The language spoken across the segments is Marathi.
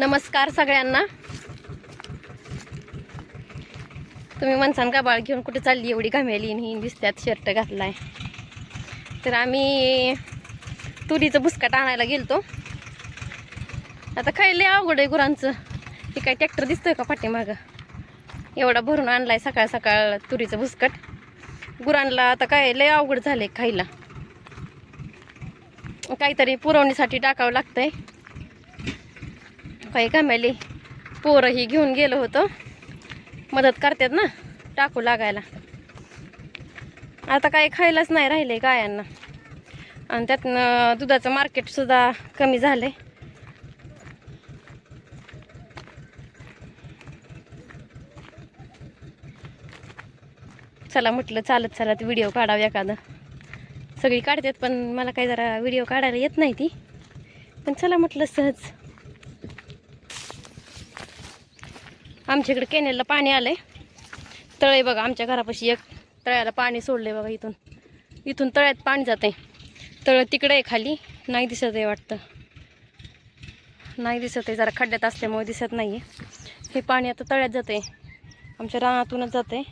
नमस्कार सगळ्यांना. तुम्ही म्हणसान का बाळ घेऊन कुठे चालली एवढी घामेली आणि ही दिसत्यात शर्ट घातलाय. तर आम्ही तुरीचं भुसकाट आणायला गेलतो. आता खायले अवघड आहे गुरांचं. हे काय ट्रॅक्टर दिसतोय का पाठीमागं? एवढा भरून आणलाय सकाळ सकाळ तुरीचं भुसकट गुरांना आता काय लय अवघड झालंय खायला. काहीतरी पुरवणीसाठी टाकावं लागतंय. काही कामाली पोरंही घेऊन गेलो होतो. मदत करतात ना टाकू लागायला. आता काही खायलाच नाही राहिले गायांना. आणि त्यातनं दुधाचं मार्केटसुद्धा कमी झालं आहे चला म्हटलं चालत चालत व्हिडिओ काढावं एखादं. सगळी काढतात पण मला काही जरा व्हिडिओ काढायला येत नाही ती. पण चला म्हटलं सहज. आमच्या इकडे कॅनेलला पाणी आलंय. तळे बघा आमच्या घरापाशी एक तळ्याला पाणी सोडलंय बघा इथून. इथून तळ्यात पाणी जाते तळ तिकडे आहे खाली. नाही दिसत आहे वाटतं. नाही दिसत आहे जरा खड्ड्यात असल्यामुळे दिसत नाही आहे हे पाणी आता तळ्यात जाते आमच्या रानातूनच जाते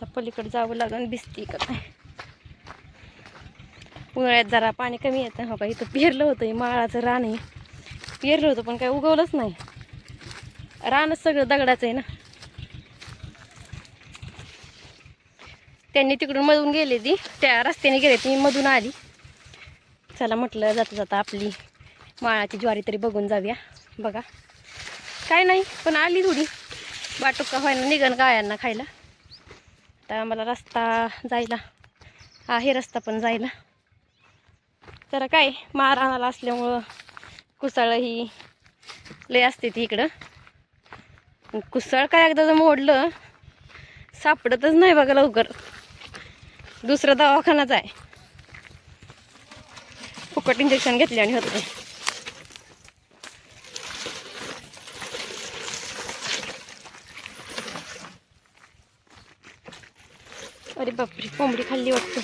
तर पलीकडे जावं लागेल भिजती का नाही उन्हाळ्यात जरा पाणी कमी येतं. हो का इथं पेरलं होतं हे माळाचं रान आहे. पेरलं होतं पण काय उगवलंच नाही. रानच सगळं दगडाचं आहे ना. त्यांनी तिकडून मधून गेले ती त्या रस्त्याने गेले ती मधून आली. चला म्हटलं जाता जाता आपली माळाची ज्वारी तरी बघून जाऊया. बघा. काय नाही पण आली थोडी. बाटुका व्हायला निघण गायांना खायला. आता आम्हाला रस्ता जायला. आहे रस्ता पण जायला. तर काय माराणाला असल्यामुळं कुसाळ ही लय असते ती इकडं. कुसळ काय एकदा जर मोडलं सापडतच नाही बघा लवकर. दुसरा दवाखानाच आहे. फुकट इंजेक्शन घेतले आणि होते अरे बापरे कोंबडी खाल्ली वाटतं.